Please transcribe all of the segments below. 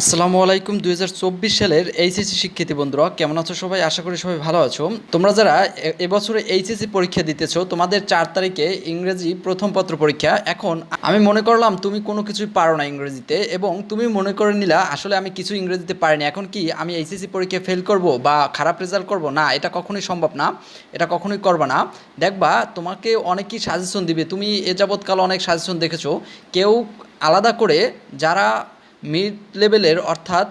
আসসালামু আলাইকুম। দু হাজার চব্বিশ সালের এইচএসসি শিক্ষার্থী বন্ধুরা, কেমন আছো সবাই? আশা করি সবাই ভালো আছো। তোমরা যারা এবছরে এইচএসসি পরীক্ষা দিতেছো, তোমাদের চার তারিখে ইংরেজি প্রথম পত্র পরীক্ষা। এখন আমি মনে করলাম তুমি কোনো কিছুই পারো না ইংরেজিতে এবং তুমি মনে করে নিলা, আসলে আমি কিছু ইংরেজিতে পারিনি। এখন কি আমি এইচএসসি পরীক্ষা ফেল করব বা খারাপ রেজাল্ট করব? না, এটা কখনোই সম্ভব না। এটা কখনোই করবা না। দেখবা, তোমাকে অনেকেই সাজেশন দিবে। তুমি এ যাবৎকাল অনেক সাজেশন দেখেছ। কেউ আলাদা করে যারা মিড লেভেলের অর্থাৎ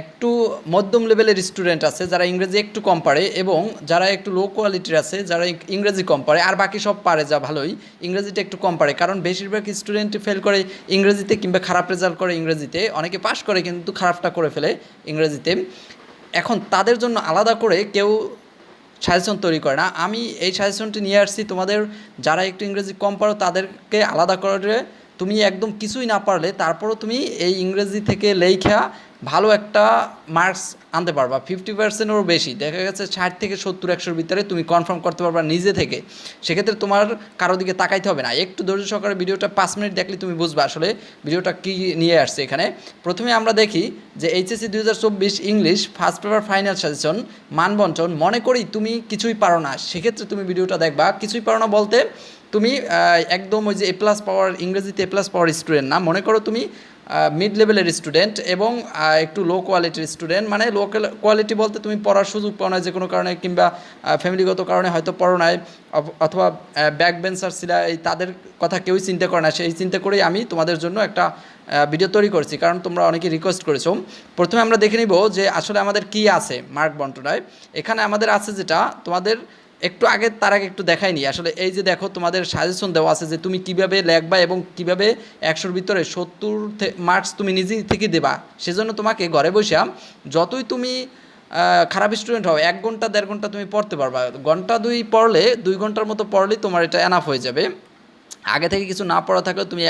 একটু মধ্যম লেভেলের স্টুডেন্ট আছে যারা ইংরেজি একটু কম পারে এবং যারা একটু লো কোয়ালিটির আছে, যারা ইংরেজি কম পারে, আর বাকি সব পারে যা ভালোই, ইংরেজিটা একটু কম পারে। কারণ বেশিরভাগ স্টুডেন্ট ফেল করে ইংরেজিতে কিংবা খারাপ রেজাল্ট করে ইংরেজিতে, অনেকে পাস করে কিন্তু খারাপটা করে ফেলে ইংরেজিতে। এখন তাদের জন্য আলাদা করে কেউ সাজেশন তৈরি করে না। আমি এই সাজেশনটি নিয়ে আসছি, তোমাদের যারা একটু ইংরেজি কম পারো তাদেরকে আলাদা করে তুমি একদম কিছুই না পারলে তারপরও তুমি এই ইংরেজি থেকে লেখা ভালো একটা মার্কস আনতে পারবা। ফিফটি পার্সেন্টেরও বেশি। দেখা গেছে ষাট থেকে সত্তর, একশোর ভিতরে তুমি কনফার্ম করতে পারবা নিজে থেকে। সেক্ষেত্রে তোমার কারও দিকে তাকাইতে হবে না। একটু ধৈর্য সহকারে ভিডিওটা পাঁচ মিনিট দেখলে তুমি বুঝবা আসলে ভিডিওটা কী নিয়ে আসছে এখানে। প্রথমে আমরা দেখি যে এইচএসসি দুই হাজার চব্বিশ English first paper final suggestion মানবন্টন মনে করি তুমি কিছুই পারো না। সেক্ষেত্রে তুমি ভিডিওটা দেখবা। কিছুই পারো না বলতে তুমি একদম ওই যে এ প্লাস পাওয়ার ইংরেজিতে এ প্লাস পাওয়ার স্টুডেন্ট না। মনে করো তুমি মিড লেভেলের স্টুডেন্ট এবং একটু লো কোয়ালিটির স্টুডেন্ট মানে লো কোয়ালিটি বলতে তুমি পড়ার সুযোগ পাও না যে কোনো কারণে কিংবা ফ্যামিলিগত কারণে হয়তো পড়ো নাই। অথবা ব্যাক বেঞ্চার ছিল এই তাদের কথা কেউই চিন্তা করে না। সেই চিন্তা করেই আমি তোমাদের জন্য একটা ভিডিও তৈরি করেছি। কারণ তোমরা অনেকে রিকোয়েস্ট করেছ। প্রথমে আমরা দেখে নিব যে আসলে আমাদের কি আছে, মার্ক বন্টনায়। এখানে আমাদের আছে যেটা, তোমাদের একটু আগে, তার আগে একটু দেখাই নি। আসলে এই যে দেখো, তোমাদের সাজেশন দেওয়া আছে যে তুমি কীভাবে লেখবা এবং কীভাবে একশোর ভিতরে সত্তর মার্কস তুমি নিজেই থেকে দেবা। সেজন্য তোমাকে ঘরে বসে যতই তুমি খারাপ স্টুডেন্ট হও, এক ঘণ্টা, দেড় ঘণ্টা তুমি পড়তে পারবা। ঘণ্টা দুই পড়লে, দুই ঘণ্টার মতো পড়লেই তোমার এটা এনাফ হয়ে যাবে। আগে থেকে কিছু না পড়া থাকলে তুমি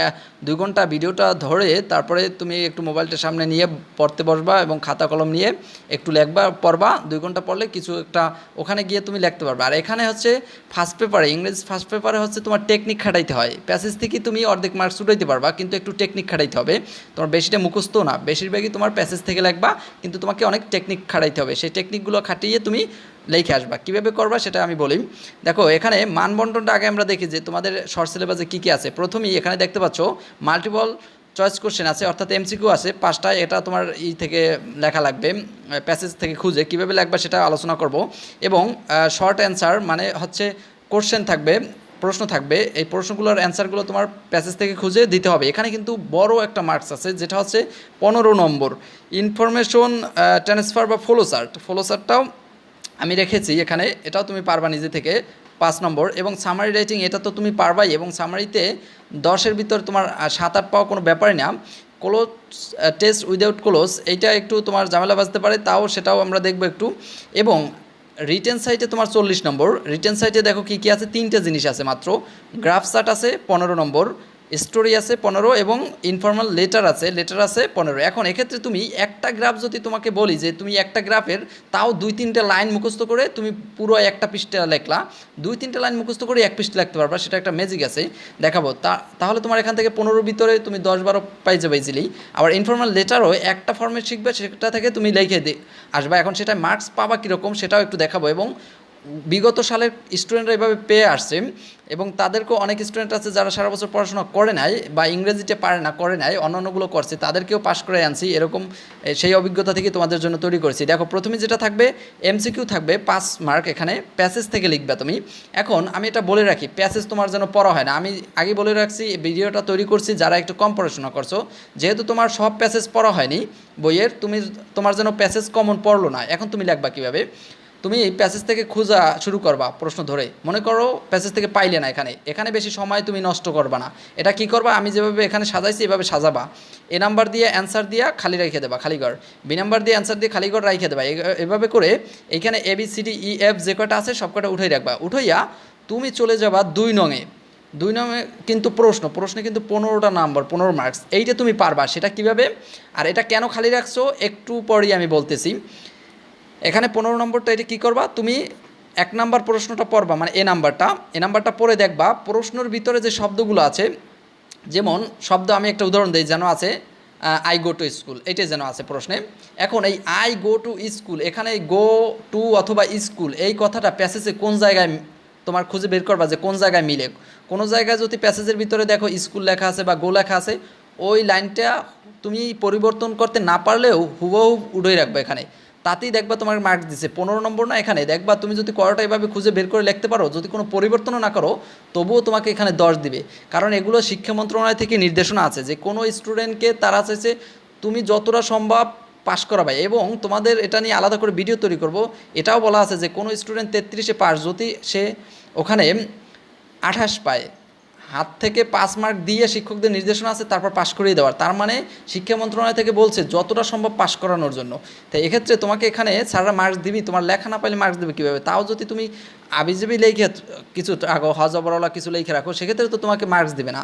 দুই ঘণ্টা ভিডিওটা ধরে তারপরে তুমি একটু মোবাইলটা সামনে নিয়ে পড়তে বসবা এবং খাতা কলম নিয়ে একটু লেখবা, পড়বা। দুই ঘণ্টা পড়লে কিছু একটা ওখানে গিয়ে তুমি লিখতে পারবে। আর এখানে হচ্ছে ফার্স্ট পেপারে ইংরেজি ফার্স্ট পেপারে হচ্ছে তোমার টেকনিক খাটাইতে হয়। প্যাসেজ থেকে তুমি অর্ধেক মার্কস উঠাইতে পারবা, কিন্তু একটু টেকনিক খাটাইতে হবে। তোমার বেশিটা মুখস্থ না। বেশিরভাগই তোমার প্যাসেজ থেকে লিখবা, কিন্তু তোমাকে অনেক টেকনিক খাটাইতে হবে। সেই টেকনিকগুলো খাটিয়ে তুমি লিখে আসবা। কীভাবে করবা সেটা আমি বলি। দেখো, এখানে মানবন্টনটা আগে আমরা দেখি যে তোমাদের শর্ট সিলেবাসে কী কী আছে। প্রথমেই এখানে দেখতে পাচ্ছ মাল্টিপল চয়েস কোশ্চেন আছে, অর্থাৎ এমসিকিউ আছে। পাঁচটা এটা তোমার ই থেকে লেখা লাগবে প্যাসেজ থেকে খুঁজে। কীভাবে লিখবা সেটা আলোচনা করব। এবং শর্ট অ্যান্সার মানে হচ্ছে কোশ্চেন থাকবে, প্রশ্ন থাকবে। এই প্রশ্নগুলোর অ্যান্সারগুলো তোমার প্যাসেজ থেকে খুঁজে দিতে হবে। এখানে কিন্তু বড় একটা মার্কস আছে, যেটা হচ্ছে পনেরো নম্বর। ইনফরমেশন ট্রান্সফার বা ফলোসার্ট ফলোসার্টটাও আমি রেখেছি, এখানে এটাও তুমি পারবা নিজে থেকে পাঁচ নম্বর এবং সামারি রাইটিং এটা তো তুমি পারবাই এবং সামারিতে দশের ভিতর তোমার সাত আট পাওয়া কোনো ব্যাপারই না। ক্লোজ টেস্ট উইদাউট ক্লোজ এইটা একটু তোমার ঝামেলা বাজতে পারে, তাও সেটাও আমরা দেখব একটু। এবং রিটেন সাইটে তোমার চল্লিশ নম্বর রিটেন সাইটে দেখো কী কী আছে, তিনটে জিনিস আছে মাত্র। গ্রাফ চার্ট আছে, পনেরো নম্বর। স্টোরি আছে পনেরো এবং ইনফর্মাল লেটার আছে লেটার আছে পনেরো। এখন এক্ষেত্রে তুমি একটা গ্রাফ যদি তোমাকে বলি যে তুমি একটা গ্রাফের তাও দুই তিনটে লাইন মুখস্থ করে তুমি পুরো একটা পৃষ্ঠা লেখলা। দুই তিনটে লাইন মুখস্থ করে এক পৃষ্ঠা লিখতে পারবা, সেটা একটা ম্যাজিক আছে। দেখাবো, তা, তাহলে তোমার এখান থেকে পনেরোর ভিতরে তুমি দশ বারো পাই যাবে ইজিলি আবার ইনফর্মাল লেটারও একটা ফর্মেট শিখবে, সেটা থেকে তুমি লিখে দি, আসবা। এখন সেটা মার্কস পাবা কীরকম সেটাও একটু দেখাবো। এবং বিগত সালের স্টুডেন্টরা এভাবে পেয়ে আসছে। এবং তাদেরকেও অনেক স্টুডেন্ট আছে যারা সারা বছর পড়াশোনা করে নাই বা ইংরেজিতে পারে না, করে নাই, অন্যান্যগুলো করছে, তাদেরকেও পাশ করে আনছি, এরকম সেই অভিজ্ঞতা থেকে তোমাদের জন্য তৈরি করেছি। দেখো, প্রথমে যেটা থাকবে এমসিকিউ থাকবে, পাঁচ মার্ক এখানে প্যাসেজ থেকে লিখবে তুমি। এখন আমি এটা বলে রাখি প্যাসেজ তোমার যেন পড়া হয় না। আমি আগে বলে রাখছি, ভিডিওটা তৈরি করছি, যারা একটু কম পড়াশোনা করছ, যেহেতু তোমার সব প্যাসেজ পড়া হয়নি বইয়ের, তুমি তোমার যেন প্যাসেজ কমন পড়ল না। এখন তুমি লিখবা কীভাবে? তুমি এই প্যাসেজ থেকে খোঁজা শুরু করবা প্রশ্ন ধরে। মনে করো প্যাসেজ থেকে পাইলে না এখানে। এখানে বেশি সময় তুমি নষ্ট করবা না। এটা কি করবা? আমি যেভাবে এখানে সাজাইছি, এভাবে সাজাবা। এ নাম্বার দিয়ে অ্যান্সার দিয়া খালি রেখে দেবা খালিঘর বি নাম্বার দিয়ে অ্যান্সার দিয়ে খালিঘর রেখে দেবা। এভাবে করে এইখানে A B C D E F যে কটা আছে সব কটা উঠাই রাখবা। উঠাইয়া তুমি চলে যাবা দুই নঙে। দুই নঙে কিন্তু প্রশ্ন। প্রশ্নে কিন্তু পনেরোটা নাম্বার, পনেরো মার্কস। এইটা তুমি পারবা। সেটা কীভাবে? আর এটা কেন খালি রাখছো? একটু পরেই আমি বলতেছি। এখানে পনেরো নম্বরটা এটা কী করবা? তুমি এক নাম্বার প্রশ্নটা পড়বা মানে এ নাম্বারটা। এ নাম্বারটা পড়ে দেখবা, প্রশ্নের ভিতরে যে শব্দগুলো আছে, যেমন শব্দ আমি একটা উদাহরণ দিই, যেন আছে আই গো টু স্কুল এটাই যেন আছে প্রশ্নে। এখন এই আই গো টু স্কুল এখানে গো টু অথবা স্কুল এই কথাটা প্যাসেজে কোন জায়গায় তোমার খুঁজে বের করবা যে কোন জায়গায় মিলে? কোনো জায়গায় যদি প্যাসেজের ভিতরে দেখো স্কুল লেখা আছে বা গো লেখা আছে, ওই লাইনটা তুমি পরিবর্তন করতে না পারলেও হুবহু উড়ে রাখবে এখানে। তাতেই দেখবা তোমার মার্কস দিছে। পনেরো নম্বর না এখানে, দেখবা তুমি যদি করোটা এভাবে খুঁজে বের করে লিখতে পারো, যদি কোনো পরিবর্তনও না করো, তবুও তোমাকে এখানে দশ দিবে। কারণ এগুলো শিক্ষা মন্ত্রণালয় থেকে নির্দেশনা আছে যে, কোনো স্টুডেন্টকে তারা চাইছে তুমি যতটা সম্ভব পাশ করাবে এবং তোমাদের এটা নিয়ে আলাদা করে ভিডিও তৈরি করব। এটাও বলা আছে যে, কোনো স্টুডেন্ট তেত্রিশে পাস যদি সে ওখানে আঠাশ পায় হাত থেকে পাস মার্ক দিয়ে শিক্ষকদের নির্দেশনা আছে, তারপর পাশ করিয়ে দেওয়ার। তার মানে শিক্ষা মন্ত্রণালয় থেকে বলছে, যতটা সম্ভব পাশ করানোর জন্য। তাই এক্ষেত্রে তোমাকে এখানে স্যাররা মার্কস দিবি, তোমার লেখা না পাইলে মার্কস দেবে কীভাবে? তাও যদি তুমি আবিজেবি লেখে কিছু রাখো হজবরলা কিছু লিখে রাখো, সেক্ষেত্রে তো তোমাকে মার্কস দিবে না।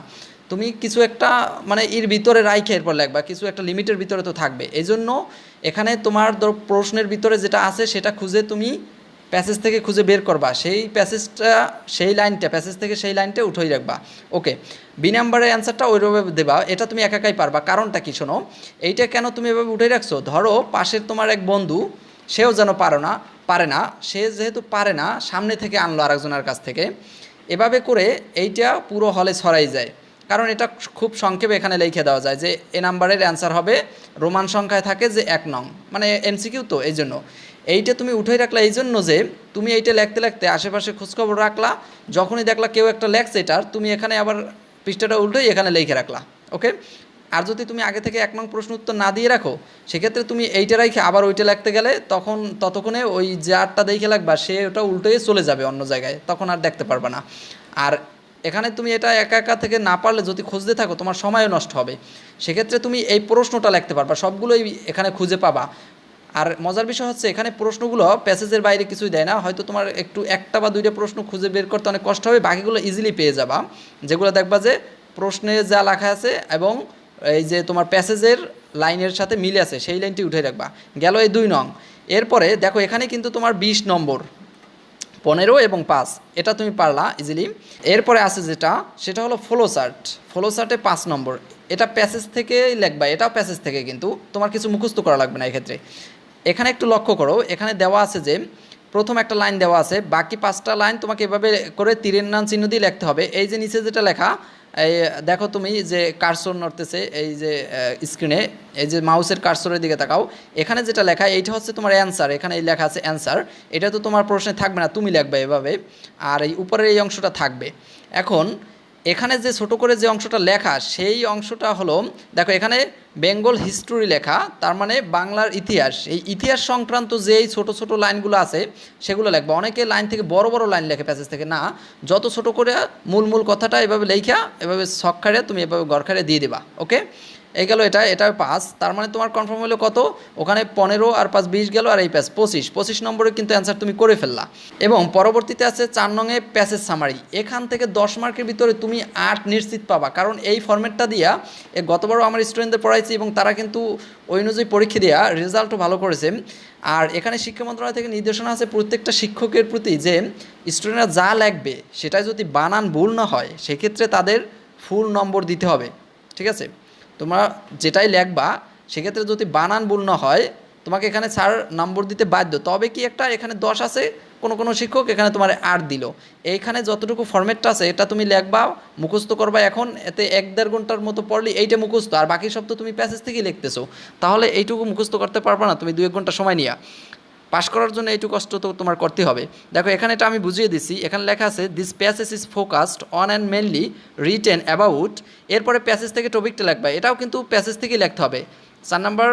তুমি কিছু একটা মানে এর ভিতরে রাইখে এরপর লেখবা, কিছু একটা লিমিটের ভিতরে তো থাকবে। এই জন্য এখানে তোমার ধর প্রশ্নের ভিতরে যেটা আছে, সেটা খুঁজে তুমি প্যাসেজ থেকে খুঁজে বের করবা, সেই প্যাসেজটা, সেই লাইনটা, প্যাসেজ থেকে সেই লাইনটা উঠেই রাখবা। ওকে, বি নাম্বারের অ্যান্সারটা ওইভাবে দেবা, এটা তুমি একাকাই পারবা। কারণটা কি শোনো, এইটা কেন তুমি এভাবে উঠে রাখছো? ধরো পাশের তোমার এক বন্ধু, সেও যেন পারো না, পারে না, সে যেহেতু পারে না, সামনে থেকে আনলো আরেকজনের কাছ থেকে, এভাবে করে এইটা পুরো হলে ছড়াই যায়। কারণ এটা খুব সংক্ষেপে এখানে লিখে দেওয়া যায় যে, এ নাম্বারের অ্যান্সার হবে, রোমান সংখ্যায় থাকে যে এক নং মানে এমসিকিউ তো এই জন্য এইটা তুমি উঠেই রাখলা এই জন্য যে তুমি এইটা লিখতে লিখতে আশেপাশে খোঁজখবর রাখলা, যখনই দেখলা কেউ একটা লেখছে এটার তুমি এখানে আবার পৃষ্ঠাটা উল্টোই এখানে লিখে রাখলা ওকে আর যদি তুমি আগে থেকে এক নং প্রশ্ন উত্তর না দিয়ে রাখো, সেক্ষেত্রে তুমি এইটা রেখে আবার ওইটা লিখতে গেলে তখন ততক্ষণে ওই যে আটটা দেখে লাগবা সে ওটা উল্টোই চলে যাবে অন্য জায়গায়, তখন আর দেখতে পারবে না। আর এখানে তুমি এটা একা একা থেকে না পারলে যদি খুঁজতে থাকো, তোমার সময়ও নষ্ট হবে। সেক্ষেত্রে তুমি এই প্রশ্নটা লিখতে পারবা, সবগুলোই এখানে খুঁজে পাবা। আর মজার বিষয় হচ্ছে, এখানে প্রশ্নগুলো প্যাসেজের বাইরে কিছুই দেয় না। হয়তো তোমার একটু একটা বা দুইটা প্রশ্ন খুঁজে বের করতে অনেক কষ্ট হবে, বাকিগুলো ইজিলি পেয়ে যাবা। যেগুলো দেখবা যে প্রশ্নে যা লেখা আছে এবং এই যে তোমার প্যাসেজের লাইনের সাথে মিলে আছে, সেই লাইনটি উঠে রাখবা। গেল এই দুই নং। এরপরে দেখো, এখানে কিন্তু তোমার বিশ নম্বর, পনেরো এবং পাঁচ, এটা তুমি পারলা ইজিলি এরপরে আছে যেটা, সেটা হলো ফলো চার্টে পাঁচ নম্বর। এটা প্যাসেজ থেকেই লিখবা, এটাও প্যাসেজ থেকে কিন্তু। তোমার কিছু মুখস্থ করা লাগবে না এক্ষেত্রে। এখানে একটু লক্ষ্য করো, এখানে দেওয়া আছে যে প্রথম একটা লাইন দেওয়া আছে, বাকি পাঁচটা লাইন তোমাকে এভাবে করে তীরের নাম চিহ্ন দিয়ে লিখতে হবে। এই যে নিচে যেটা লেখা, এই দেখো তুমি যে কারসর নড়তেছে, এই যে স্ক্রিনে এই যে মাউসের কারসরের দিকে তাকাও, এখানে যেটা লেখা, এইটা হচ্ছে তোমার অ্যান্সার এখানে এই লেখা আছে অ্যান্সার এটা তো তোমার প্রশ্নে থাকবে না, তুমি লিখবে এভাবে, আর এই উপরের এই অংশটা থাকবে। এখন এখানে যে ছোট করে যে অংশটা লেখা, সেই অংশটা হলো, দেখো এখানে বেঙ্গল হিস্টোরি লেখা, তার মানে বাংলার ইতিহাস। এই ইতিহাস সংক্রান্ত যেই ছোটো ছোটো লাইনগুলো আছে, সেগুলো লেখবা। অনেকে লাইন থেকে বড় বড় লাইন লেখে প্যাসেজ থেকে। না, যত ছোট করে মূল মূল কথাটা এভাবে লেখা এভাবে সক্ষারে তুমি এভাবে গরখারে দিয়ে দেবা ওকে এই গেল এটা এটা পাঁচ। তার মানে তোমার কনফার্ম হলো কত? ওখানে পনেরো আর পাঁচ বিশ গেল আর এই প্যাস পঁচিশ। পঁচিশ নম্বরে কিন্তু অ্যান্সার তুমি করে ফেললা। এবং পরবর্তীতে আছে চার নঙে প্যাসেজ সামারি এখান থেকে দশ মার্কের ভিতরে তুমি আট নিশ্চিত পাবা। কারণ এই ফর্মেটটা দিয়া গতবারও আমার স্টুডেন্টদের পড়াইছি এবং তারা কিন্তু ওই অনুযায়ী পরীক্ষা দেওয়া রেজাল্টও ভালো করেছে। আর এখানে শিক্ষা মন্ত্রণালয় থেকে নির্দেশনা আছে প্রত্যেকটা শিক্ষকের প্রতি যে স্টুডেন্টরা যা লাগবে সেটা যদি বানান ভুল না হয়, সেক্ষেত্রে তাদের ফুল নম্বর দিতে হবে। ঠিক আছে? তোমরা যেটাই লেখবা, সেক্ষেত্রে যদি বানান ভুল না হয়, তোমাকে এখানে স্যার নম্বর দিতে বাধ্য। তবে কি একটা এখানে দশ আছে, কোনো কোনো শিক্ষক এখানে তোমার আট দিল। এইখানে যতটুকু ফর্মেটটা আছে, এটা তুমি লেখবা, মুখস্থ করবা এখন, এতে এক দেড় ঘণ্টার মতো পড়লি, এইটা মুখস্থ। আর বাকি সব তো তুমি প্যাসেজ থেকেই লিখতেছো। তাহলে এইটুকু মুখস্থ করতে পারবা না, তুমি দু এক ঘণ্টা সময় নিয়া। পাস করার জন্য এইটুকু কষ্ট তো তোমার করতে হবে। দেখো, এখানে এটা আমি বুঝিয়ে দিছি। এখানে লেখা আছে this passage is focused on and mainly written about এরপরে প্যাসেজ থেকে টপিকটা লিখবা এটাও কিন্তু প্যাসেজ থেকেই লিখতে হবে। চার নাম্বার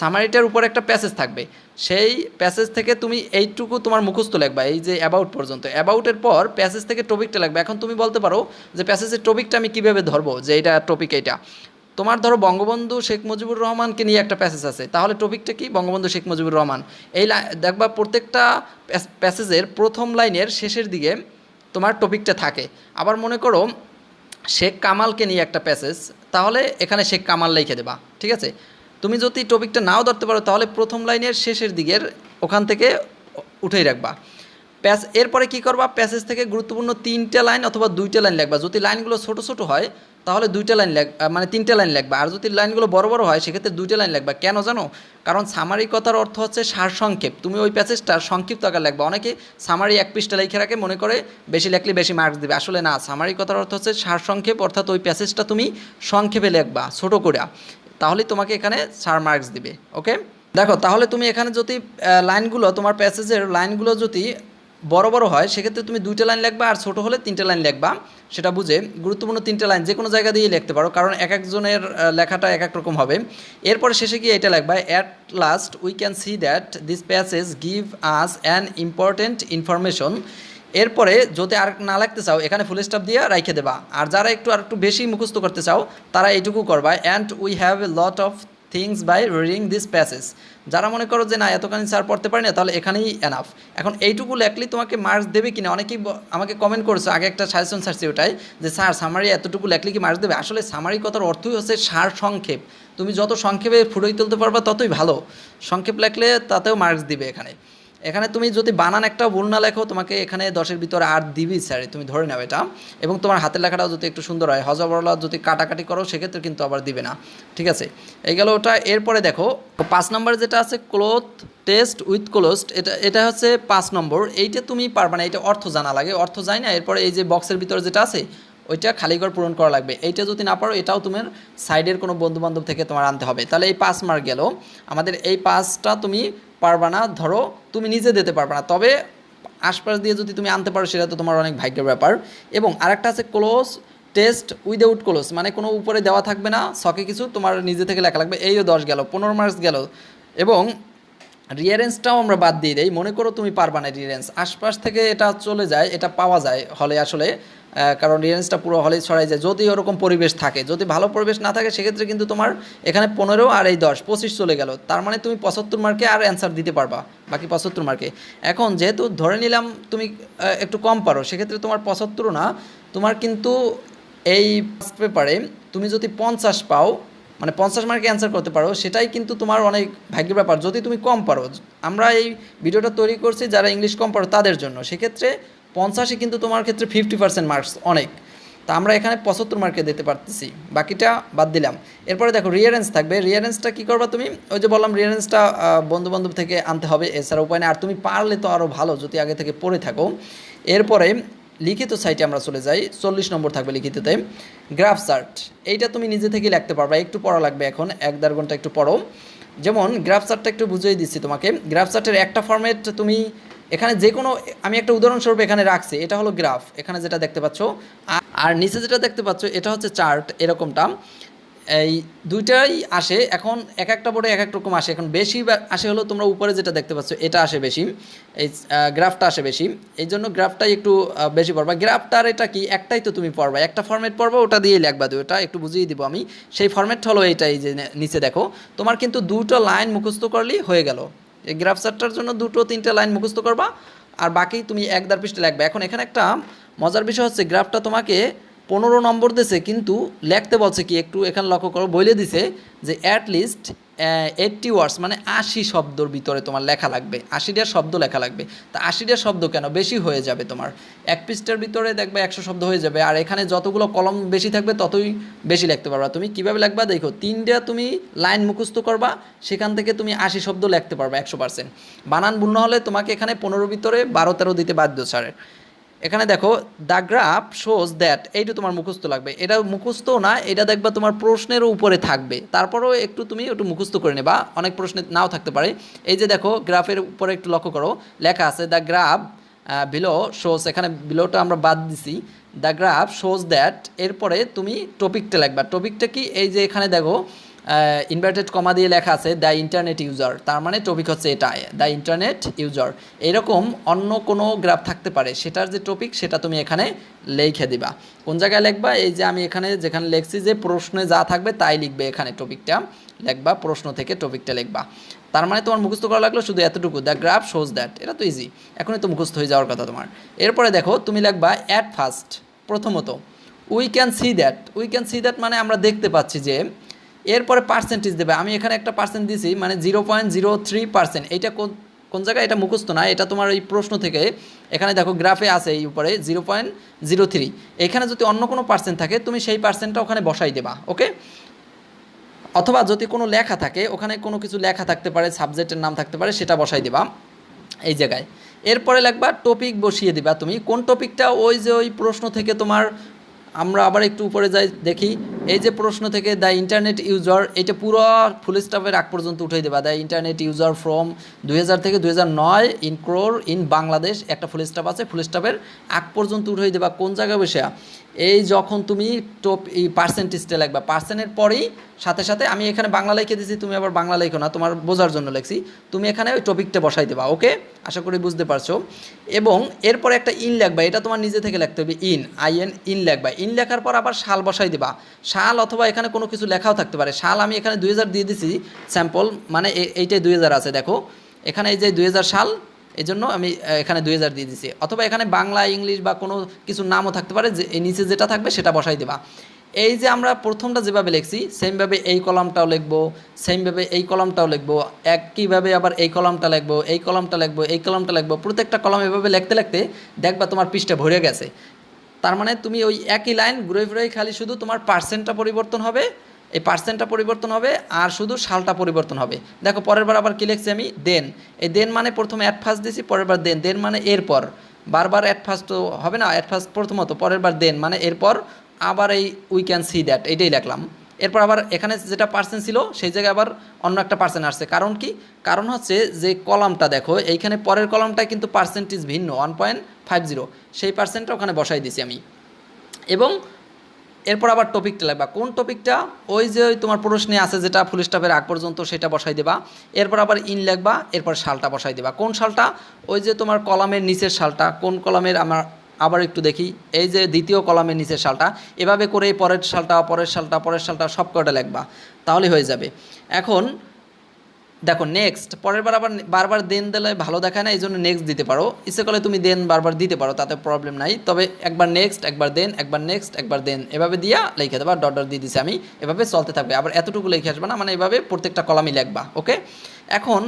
সামারিটার উপর একটা প্যাসেজ থাকবে। সেই প্যাসেজ থেকে তুমি এইটুকু তোমার মুখস্থ লিখবা, এই যে অ্যাবাউট পর্যন্ত। অ্যাবাউটের পর প্যাসেজ থেকে টপিকটা লাগবে। এখন তুমি বলতে পারো যে প্যাসেজের টপিকটা আমি কীভাবে ধরবো, যে এটা টপিক এইটা তোমার ধরো বঙ্গবন্ধু শেখ মুজিবুর রহমানকে নিয়ে একটা প্যাসেজ আছে। তাহলে টপিকটা কি? বঙ্গবন্ধু শেখ মুজিবুর রহমান। এই দেখবা প্রত্যেকটা প্যাসেজের প্রথম লাইনের শেষের দিকে তোমার টপিকটা থাকে। আবার মনে করো শেখ কামালকে নিয়ে একটা প্যাসেজ তাহলে এখানে শেখ কামাল লিখে দেবা, ঠিক আছে? তুমি যদি টপিকটা নাও ধরতে পারো, তাহলে প্রথম লাইনের শেষের দিকের ওখান থেকে উঠেই রাখবা। প্যাস এরপরে কি করবা? প্যাসেজ থেকে গুরুত্বপূর্ণ তিনটে লাইন অথবা দুইটা লাইন লিখবা। যদি লাইনগুলো ছোট ছোট হয় তাহলে দুইটা লাইন লেখ মানে তিনটা লাইন লিখবা। আর যদি লাইনগুলো বড় বড় হয়, সেক্ষেত্রে দুইটা লাইন লিখবা। কেন জানো? কারণ সামারি কথার অর্থ হচ্ছে সারসংক্ষেপ। তুমি ওই প্যাসেজটা সংক্ষিপ্ত আকার লিখবা। অনেকে সামারি এক পৃষ্ঠা লিখে রাখে, মনে করে বেশি লেখলে বেশি মার্কস দেবে। আসলে না সামারি কথার অর্থ হচ্ছে সারসংক্ষেপ, অর্থাৎ ওই প্যাসেজটা তুমি সংক্ষেপে লেখবা, ছোট করে তাহলেই তোমাকে এখানে সার মার্কস দিবে ওকে দেখো, তাহলে তুমি এখানে যদি লাইনগুলো, তোমার প্যাসেজের লাইনগুলো যদি বড় বড় হয়, সেক্ষেত্রে তুমি দুইটা লাইন লিখবা আর ছোট হলে তিনটা লাইন লিখবা। সেটা বুঝে গুরুত্বপূর্ণ তিনটা লাইন যে কোনো জায়গা দিয়ে লিখতে পারো, কারণ এক একজনের লেখাটা এক এক রকম হবে। এরপরে শেষে গিয়ে এটা লিখবা at last we can see that this passage give us an important information এরপরে যদি আর না লাগতে চাও, এখানে ফুল স্টপ দিয়ে রাইখে দেবা। আর যারা একটু আর একটু বেশি মুখস্থ করতে চাও, তারা এইটুকু করবা and we have a lot of things by reading this passage যারা মনে করো যে না, এতখানি স্যার পড়তে পারি না, তাহলে এখানেই এনাফ এখন এইটুকু লেখলি তোমাকে মার্কস দেবে কিনা? অনেকেই আমাকে কমেন্ট করেছ, আগে একটা সাজেশন সারছি ওটাই, যে স্যার সামারি এতটুকু লেখলি কি মার্কস দেবে? আসলে সামারি কথার অর্থই হচ্ছে সার সংক্ষেপ। তুমি যত সংক্ষেপে ফুটিয়ে তুলতে পারবা ততই ভালো। সংক্ষেপ লেখলে তাতেও মার্কস দিবে এখানে। এখানে তুমি যদি বানান একটা ভুল না লেখো, তোমাকে এখানে দশের ভিতরে আট দিবি স্যার তুমি ধরে নাও এটা। এবং তোমার হাতের লেখাটাও যদি একটু সুন্দর হয়, হজবরলা যদি কাটাকাটি করো, সেক্ষেত্রে কিন্তু আবার দিবে না। ঠিক আছে? এই গেল ওটা। এরপরে দেখো, পাঁচ নম্বরে যেটা আছে ক্লোথ টেস্ট উইথ ক্লোজড এটা এটা হচ্ছে পাঁচ নম্বর। এইটা তুমি পারবে না এটা অর্থ জানা লাগে। অর্থ যায় না, এরপরে এই যে বক্সের ভিতরে যেটা আছে ওইটা খালি ঘর পূরণ করা লাগবে। এইটা যদি না পারো, এটাও তোমার সাইডের কোনো বন্ধু বান্ধব থেকে তোমার আনতে হবে। তাহলে এই পাঁচ মার্ক গেল। আমাদের এই পাঁচটা তুমি পারবা না, ধরো তুমি নিজে দিতে পারবে না। তবে আশপাশ দিয়ে যদি তুমি আনতে পারো, সেটা তো তোমার অনেক ভাগ্যের ব্যাপার। এবং আরেকটা আছে ক্লোজ টেস্ট উইদাউট ক্লোজ মানে কোনো উপরে দেওয়া থাকবে না শখে কিছু তোমার নিজে থেকে লেখা লাগবে। এইও দশ গেল, পনেরো মার্কস গেল। এবং রিয়ারেন্সটাও আমরা বাদ দিয়ে দেই। মনে করো তুমি পারবা না রিয়ারেন্স আশপাশ থেকে এটা চলে যায়, এটা পাওয়া যায় হলে আসলে। কারণ রিয়ারেন্সটা পুরো হলে ছড়াই যায়। যদি ওরকম পরিবেশ থাকে, যদি ভালো পরিবেশ না থাকে, সেক্ষেত্রে কিন্তু তোমার এখানে পনেরো আর এই দশ, পঁচিশ চলে গেল। তার মানে তুমি পঁচাত্তর মার্কে আর অ্যান্সার দিতে পারবা, বাকি পঁচাত্তর মার্কে এখন যেহেতু ধরে নিলাম তুমি একটু কম পারো, সেক্ষেত্রে তোমার পঁচাত্তরও না, তোমার কিন্তু এই পেপারে তুমি যদি পঞ্চাশ পাও মানে পঞ্চাশ মার্কে অ্যান্সার করতে পারো, সেটাই কিন্তু তোমার অনেক ভাগ্যের ব্যাপার। যদি তুমি কম পারো, আমরা এই ভিডিওটা তৈরি করছি যারা ইংলিশ কম পারো তাদের জন্য। সেক্ষেত্রে পঞ্চাশে কিন্তু তোমার ক্ষেত্রে ফিফটি পার্সেন্ট মার্কস অনেক। তা আমরা এখানে পঁচাত্তর মার্কে দিতে পারতেছি। বাকিটা বাদ দিলাম। এরপরে দেখো রিয়ারেন্স থাকবে। রিয়ারেন্সটা কী করবা তুমি? ওই যে বললাম রিয়ারেন্সটা বন্ধু বান্ধব থেকে আনতে হবে। এছাড়া উপায় নেই। আর তুমি পারলে তো আরও ভালো, যদি আগে থেকে পড়ে থাকো। এরপরে লিখিত সাইটে আমরা চলে যাই। চল্লিশ নম্বর থাকবে লিখিততে। গ্রাফ চার্ট এইটা তুমি নিজে থেকে লিখতে পারবা। একটু পড়া লাগবে এখন। এক দেড় ঘণ্টা একটু পড়ো। যেমন গ্রাফ চার্টটা একটু বুঝিয়ে দিচ্ছি তোমাকে। গ্রাফ চার্টের একটা ফর্মেট তুমি এখানে যে কোনো, আমি একটা উদাহরণস্বরূপ এখানে রাখছি, এটা হলো গ্রাফ। এখানে যেটা দেখতে পাচ্ছ, আর- নিচে যেটা দেখতে পাচ্ছ, এটা হচ্ছে চার্ট, এরকমটা। এই দুইটাই আসে, এখন এক একটা বোর্ডে এক এক রকম আসে। এখন বেশি আসে হলো তোমরা উপরে যেটা দেখতে পাচ্ছ, এটা আসে বেশি। এই গ্রাফটা আসে বেশি। এই জন্য গ্রাফটাই একটু বেশি পড়বা। গ্রাফটার এটা কি? একটাই তো তুমি পড়বা। একটা ফর্মেট পড়বা, ওটা দিয়ে লেখবা। দিও ওটা একটু বুঝিয়ে দিব আমি। সেই ফর্মেট হলো এইটাই যে নিচে দেখো। তোমার কিন্তু দুটো লাইন মুখস্থ করলেই হয়ে গেল। এই গ্রাফ চারটার জন্য দুটো, তিনটা লাইন মুখস্থ করবা, আর বাকি তুমি এক দার পৃষ্ঠে লেখবে। এখন এখানে একটা মজার বিষয় হচ্ছে গ্রাফটা তোমাকে পনেরো নম্বর দিছে কিন্তু লেখতে বলছে কি, একটু এখানে লক্ষ্য করো বলে দিছে যে অ্যাট লিস্ট এইটটি ওয়ার্ডস মানে আশি শব্দর ভিতরে তোমার লেখা লাগবে। আশিটা শব্দ লেখা লাগবে। তা আশিটা শব্দ কেন? বেশি হয়ে যাবে তোমার। এক পৃষ্ঠার ভিতরে দেখবে একশো শব্দ হয়ে যাবে। আর এখানে যতগুলো কলম বেশি থাকবে, ততই বেশি লিখতে পারবা। তুমি কীভাবে লিখবা? দেখো, তিনটা তুমি লাইন মুখস্থ করবা, সেখান থেকে তুমি আশি শব্দ লিখতে পারবা একশো পার্সেন্ট বানান ভুল হলে তোমাকে এখানে পনেরো ভিতরে বারো তেরো দিতে বাধ্য স্যারের এখানে দেখো দ্য গ্রাফ শোজ দ্যাট এইটা তোমার মুখস্থ লাগবে। এটা মুখস্থ না, এটা দেখবা তোমার প্রশ্নের উপরে থাকবে। তারপরেও একটু তুমি একটু মুখস্থ করে নেবা, অনেক প্রশ্নে নাও থাকতে পারে। এই যে দেখো, গ্রাফের উপরে একটু লক্ষ্য করো, লেখা আছে দ্য গ্রাফ বিলো শোজ এখানে বিলোটা আমরা বাদ দিছি। দ্য গ্রাফ শোজ দ্যাট এরপরে তুমি টপিকটা লিখবা। টপিকটা কি? এই যে এখানে দেখো ইনভার্টেড কমা দিয়ে লেখা আছে দ্য ইন্টারনেট ইউজার তার মানে টপিক হচ্ছে এটা দ্য ইন্টারনেট ইউজার এরকম অন্য কোনো গ্রাফ থাকতে পারে, সেটার যে টপিক সেটা তুমি এখানে লিখে দিবা। কোন জায়গায় লিখবা? এই যে আমি এখানে যেখানে লিখছি যে প্রশ্নে যা থাকবে তাই লিখবে এখানে টপিকটা লিখবা, প্রশ্ন থেকে টপিকটা লিখবা। তার মানে তোমার মুখস্থ করা লাগল শুধু এতটুকু। দ্য গ্রাফ শোজ দ্যাট এটা তো ইজি এখনই তো মুখস্থ হয়ে যাওয়ার কথা তোমার। এরপরে দেখো, তুমি লিখবা অ্যাট ফার্স্ট প্রথমত we can see that we can see that মানে আমরা দেখতে পাচ্ছি যে এরপরে পার্সেন্টেজ দেবে। আমি এখানে একটা পার্সেন্ট দিছি মানে zero point zero three percent এইটা কোন জায়গায়? এটা মুখস্থ না, এটা তোমার এই প্রশ্ন থেকে। এখানে দেখো গ্রাফে আছে এই উপরে জিরো পয়েন্ট জিরো থ্রি এখানে যদি অন্য কোনো পার্সেন্ট থাকে, তুমি সেই পার্সেন্টটা ওখানে বসাই দেবা, ওকে? অথবা যদি কোনো লেখা থাকে, ওখানে কোনো কিছু লেখা থাকতে পারে, সাবজেক্টের নাম থাকতে পারে, সেটা বসাই দিবা এই জায়গায়। এরপরে লাগবা টপিক বসিয়ে দিবা তুমি। কোন টপিকটা ওই যে ওই প্রশ্ন থেকে তোমার আমরা আবার একটু উপরে যাই, দেখি। এই যে প্রশ্ন থেকে দ্য ইন্টারনেট ইউজার এটা পুরো ফুল স্টাফের আগ পর্যন্ত উঠে দেবা। দ্য ইন্টারনেট ইউজার ফ্রম দুই হাজার থেকে দুই নয় ইন ক্রোর ইন বাংলাদেশ একটা ফুল স্টাফ আছে ফুল স্টাফের আগ পর্যন্ত উঠে দেবা। কোন জায়গায় বসে এই যখন তুমি টপ এই পার্সেন্টেজটা লিখবা পার্সেন্টের পরেই সাথে সাথে আমি এখানে বাংলা লিখে দিয়েছি তুমি আবার বাংলা লেখো না, তোমার বোঝার জন্য লিখছি। তুমি এখানে ওই টপিকটা বসাই দেবা ওকে আশা করি বুঝতে পারছ। এবং এরপরে একটা ইন লিখবা, এটা তোমার নিজে থেকে লিখতে হবে ইন আই এন ইন লিখবা। ইন লেখার পর আবার সাল বসাই দেবা। সাল অথবা এখানে কোনো কিছু লেখাও থাকতে পারে। সাল আমি এখানে দুই হাজার দিয়ে দিছি স্যাম্পল মানে এইটাই দু হাজার আছে, দেখো। এখানে এই যে দুই হাজার সাল এই জন্য আমি এখানে দুই হাজার দিয়ে দিছি। অথবা এখানে বাংলা, ইংলিশ বা কোনো কিছু নামও থাকতে পারে, যে নিচে যেটা থাকবে সেটা বসাই দেবা। এই যে আমরা প্রথমটা যেভাবে লিখছি, সেমভাবে এই কলামটাও লিখব, সেমভাবে এই কলামটাও লিখব, একইভাবে আবার এই কলামটা লিখব, এই কলামটা লিখব, এই কলামটা লিখব। প্রত্যেকটা কলম এভাবে লিখতে লিখতে দেখবা তোমার পৃষ্ঠা ভরে গেছে। তার মানে তুমি ওই একই লাইন ঘুরে ফিরে খালি শুধু তোমার পার্সেন্টটা পরিবর্তন হবে এই পার্সেন্টটা পরিবর্তন হবে আর শুধু সালটা পরিবর্তন হবে। দেখো, পরের বার আবার কী লিখছি আমি? দেন। এই দেন মানে প্রথমে অ্যাট ফার্স্ট দিছি, পরের বার দেন। দেন মানে এরপর। বারবার অ্যাট ফার্স্ট তো হবে না অ্যাট ফার্স্ট প্রথমত, পরের বার দেন মানে এরপর আবার এই উই ক্যান সি দ্যাট এইটাই লিখলাম। এরপর আবার এখানে যেটা পার্সেন্ট ছিল, সেই জায়গায় আবার অন্য একটা পার্সেন্ট আসছে। কারণ কি? কারণ হচ্ছে যে কলামটা দেখো, এইখানে পরের কলামটায় কিন্তু পার্সেন্টেজ ভিন্ন ওয়ান পয়েন্ট ফাইভ জিরো সেই পার্সেন্টটা ওখানে বসাই দিছি আমি। এবং এরপর আবার টপিকটা লাগবা। কোন টপিকটা ওই যে ওই তোমার প্রশ্নে আছে যেটা ফুল স্টাফের আগ পর্যন্ত সেটা বসাই দেবা। এরপর আবার ইন লাগবা, এরপর শালটা বসাই দেবা। কোন শালটা? ওই যে তোমার কলামের নিচের শালটা। কোন কলামের আমার আবার একটু দেখি। এই যে দ্বিতীয় কলামের নিচের শালটা। এভাবে করে পরের শালটা পরের শালটা পরের শালটা সব কটা লাগবা? তাহলে হয়ে যাবে। এখন দেখো নেক্সট পরের বার আবার বারবার দেন দিলে ভালো দেখায় না এই জন্য নেক্সট দিতে পারো। ইচ্ছে করলে তুমি দেন বারবার দিতে পারো, তাতে প্রবলেম নাই। তবে একবার নেক্সট একবার দেন, একবার নেক্সট একবার দেন। এভাবে দিয়া লিখে দেবা ডট ডট দিয়ে দিছি আমি। এভাবে চলতে থাকবে। আবার এতটুকু লিখে আসবে না মানে এভাবে প্রত্যেকটা কলামই লিখবা ওকে এখন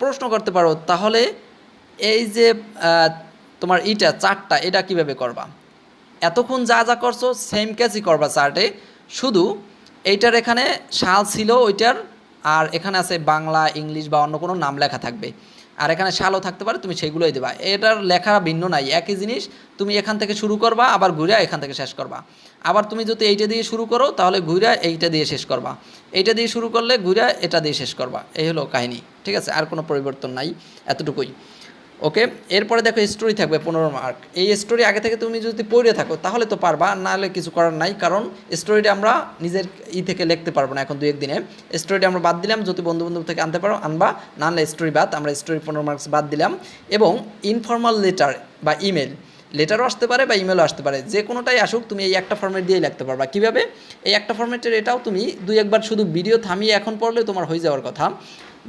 প্রশ্ন করতে পারো, তাহলে এই যে তোমার ইটা, চারটা, এটা কীভাবে করবা? এতক্ষণ যা যা করছ সেম কাজই করবা চার্টে। শুধু এইটার এখানে শাল ছিল, ওইটার আর এখানে আছে বাংলা, ইংলিশ বা অন্য কোনো নাম লেখা থাকবে। আর এখানে শালও থাকতে পারে, তুমি সেগুলোই দেবা। এটার লেখা ভিন্ন নাই, একই জিনিস, তুমি এখান থেকে শুরু করবা, আবার ঘুরে এখান থেকে শেষ করবা। আবার তুমি যদি এইটা দিয়ে শুরু করো, তাহলে ঘুরে এইটা দিয়ে শেষ করবা। এইটা দিয়ে শুরু করলে ঘুরে এটা দিয়ে শেষ করবা। এই হলো কাহিনী, ঠিক আছে? আর কোনো পরিবর্তন নাই, এতটুকুই। ওকে? এরপরে দেখো স্টোরি থাকবে পনেরো মার্ক এই স্টোরি আগে থেকে তুমি যদি পড়ে থাকো, তাহলে তো পারবা আর নাহলে কিছু করার নাই, কারণ স্টোরিটা আমরা নিজের ই থেকে লিখতে পারব না এখন দু একদিনে স্টোরিটা আমরা বাদ দিলাম, যদি বন্ধু বান্ধব থেকে আনতে পারো, আনবা, না হলে স্টোরি বাদ, আমরা স্টোরি পনেরো মার্কস বাদ দিলাম। এবং ইনফর্মাল লেটার বা ইমেল লেটারও আসতে পারে বা ইমেলও আসতে পারে, যে কোনোটাই আসুক, তুমি এই একটা ফর্মেট দিয়েই লিখতে পারবা। কীভাবে? এই একটা ফর্মেটের এটাও তুমি দুই একবার শুধু ভিডিও থামিয়ে এখন পড়লে তোমার হয়ে যাওয়ার কথা।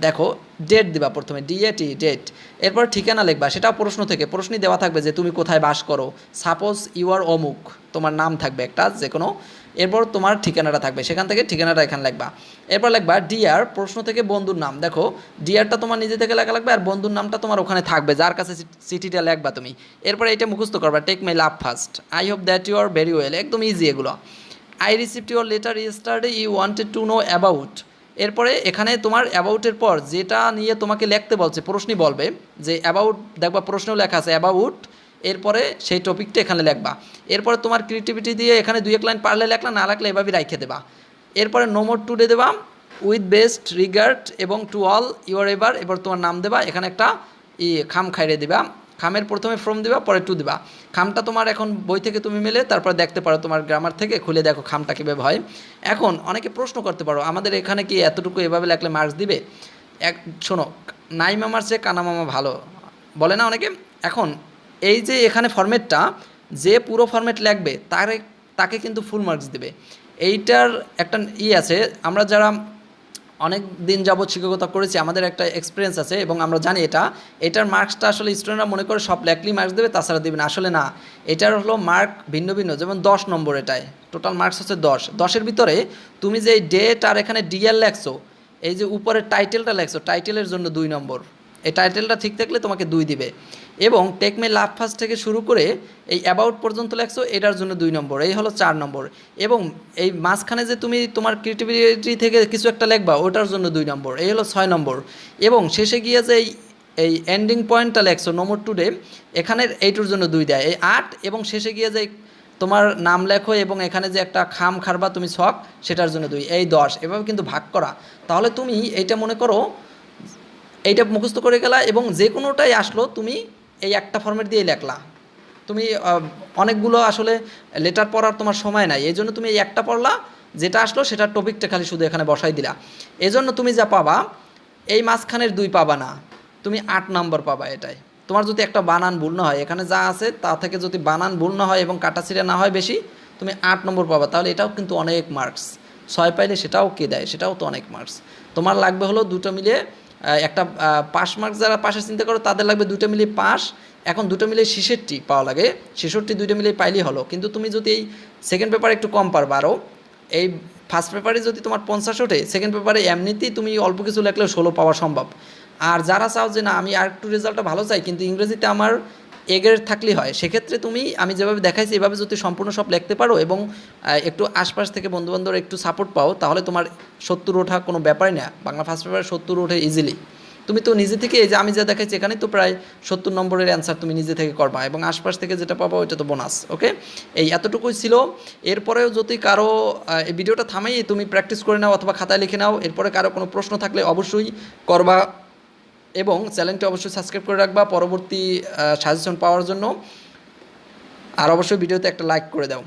দেখো ডেট দিবা প্রথমে ডিএটি ডেট এরপর ঠিকানা লিখবা, সেটাও প্রশ্ন থেকে। প্রশ্নই দেওয়া থাকবে যে তুমি কোথায় বাস করো। সাপোজ ইউ আর অমুক, তোমার নাম থাকবে একটা যে কোনো এরপর তোমার ঠিকানাটা থাকবে, সেখান থেকে ঠিকানাটা এখানে লিখবা। এরপর লিখবা ডিআর প্রশ্ন থেকে বন্ধুর নাম। দেখো ডিআরটা তোমার নিজে থেকে লেখা লাগবে আর বন্ধুর নামটা তোমার ওখানে থাকবে, যার কাছে চিঠিটা লিখবা তুমি। এরপরে এটা মুখস্থ করবা take my love first I hope that you are very well একদম ইজি এগুলো। I received your letter yesterday you wanted to know about এরপরে এখানে তোমার অ্যাবাউটের পর যেটা নিয়ে তোমাকে লিখতে বলছে, প্রশ্নই বলবে যে অ্যাবাউট দেখবা প্রশ্নেও লেখা আছে অ্যাবাউট এরপরে সেই টপিকটা এখানে লেখবা। এরপরে তোমার ক্রিয়েটিভিটি দিয়ে এখানে দুই এক লাইন পারলে লেখলা, না লাগলে এভাবে রাইখে দেবা। এরপরে নোমোর টুডে দেবা উইথ বেস্ট রিগার্ড এবং টু অল ইউর এবার এবার তোমার নাম দেবা, এখানে একটা ই খাম খাইরে দিবা। খামের প্রথমে ফ্রম দিবা, পরে টু দিবা। খামটা তোমার এখন বই থেকে তুমি মিলে, তারপর দেখতে পারো তোমার গ্রামার থেকে, খুলে দেখো খামটা কীভাবে হয়। এখন অনেকে প্রশ্ন করতে পারো, আমাদের এখানে কি এতটুকু এভাবে লেখলে মার্কস দিবে? এক, শোনো নাই মামার চেয়ে কানা মামা ভালো। বলে না অনেকে? এখন, এই যে এখানে ফরম্যাটটা, যে পুরো ফরম্যাট লাগবে তারে, তাকে কিন্তু ফুল মার্কস দেবে। এইটার একটা ই আছে, আমরা যারা অনেক দিন যাবৎ শিক্ষকতা করেছি, আমাদের একটা এক্সপিরিয়েন্স আছে এবং আমরা জানি এটা। এটার মার্কসটা আসলে স্টুডেন্টরা মনে করে সব লেখলেই মার্কস দেবে, তাছাড়া দেবে না। আসলে না, এটার হলো মার্ক ভিন্ন ভিন্ন, যেমন দশ নম্বর এটায়। টোটাল মার্কস হচ্ছে দশ। দশের ভিতরে তুমি যে ডেট আর এখানে ডিএল লেখছো, এই যে উপরের টাইটেলটা লেখছো টাইটেলের জন্য দুই নম্বর। এই টাইটেলটা ঠিক থাকলে তোমাকে দুই দিবে। এবং টেকমে লাভ ফার্স্ট থেকে শুরু করে এই অ্যাবাউট পর্যন্ত লেখছো, এটার জন্য দুই নম্বর, এই হলো চার নম্বর। এবং এই মাঝখানে যে তুমি তোমার ক্রিয়েটিভিটি থেকে কিছু একটা লেখবা, ওটার জন্য দুই নম্বর, এই হলো ছয় নম্বর। এবং শেষে গিয়ে যে এই এন্ডিং পয়েন্টটা লেখছো নম্বর টু ডে এখানে এইটুর জন্য দুই দেয়। এই আট এবং শেষে গিয়ে যে তোমার নাম লেখো এবং এখানে যে একটা খাম খারবা তুমি ছক, সেটার জন্য দুই। এই দশ, এভাবে কিন্তু ভাগ করা। তাহলে তুমি এইটা মনে করো, এইটা মুখস্থ করে গেলা এবং যে কোনোটাই আসলো, তুমি এই একটা ফর্মেট দিয়ে লেখলা। তুমি অনেকগুলো আসলে লেটার পড়ার তোমার সময় নাই। এই জন্য তুমি এই একটা পড়লা, যেটা আসলো সেটার টপিকটা খালি শুধু এখানে বসাই দিলা। এই জন্য তুমি যা পাবা, এই মাঝখানের দুই পাবা না। তুমি আট নম্বর পাবা এটাই। তোমার যদি একটা বানান ভুল না হয়, এখানে যা আছে তা থেকে যদি বানান ভুল না হয় এবং কাটাছিড়া না হয় বেশি, তুমি আট নম্বর পাবা। তাহলে এটাও কিন্তু অনেক মার্কস ছয় পাইলে সেটাও কে দেয়? সেটাও তো অনেক মার্কস তোমার লাগবে হলো দুটো মিলিয়ে একটা পাস মার্ক যারা পাশে চিন্তা করো, তাদের লাগবে দুটো মিলিয়ে পাস এখন দুটো মিলে শিশেরটি পাওয়া লাগে। শিশুরটি দুটো মিলিয়ে পাইলেই হলো। কিন্তু তুমি যদি এই সেকেন্ড পেপারে একটু কম পারবা আরও এই ফার্স্ট পেপারে যদি তোমার পঞ্চাশ ওঠে সেকেন্ড পেপারে এমনিতেই তুমি অল্প কিছু লেখলেও ষোলো পাওয়া সম্ভব। আর যারা চাও যে না, আমি আর একটু রেজাল্টটা ভালো চাই, কিন্তু ইংরেজিতে আমার এগের থাকলেই হয়। সেক্ষেত্রে তুমি, আমি যেভাবে দেখাইছি, এভাবে যদি সম্পূর্ণ সব লিখতে পারো এবং একটু আশপাশ থেকে বন্ধুবান্ধবের একটু সাপোর্ট পাও, তাহলে তোমার সত্তর ওঠা কোনো ব্যাপারই না। বাংলা ফার্স্ট পেপারে সত্তর ওঠে ইজিলি তুমি তো নিজে থেকে, এই যে আমি যা দেখাচ্ছি এখানে, তো প্রায় সত্তর নম্বরের অ্যান্সার তুমি নিজে থেকে করবা এবং আশপাশ থেকে যেটা পাবো, ওইটা তো বোনাস ওকে এই এতটুকুই ছিল। এরপরেও যদি কারও এই ভিডিওটা থামেই তুমি প্র্যাকটিস করে নাও অথবা খাতায় লিখে নাও, এরপরে কারও কোনো প্রশ্ন থাকলে অবশ্যই করবা। এবং চ্যানেলটি অবশ্যই সাবস্ক্রাইব করে রাখবা, পরবর্তী সাজেশন পাওয়ার জন্য। আর অবশ্যই ভিডিওতে একটা লাইক করে দাও।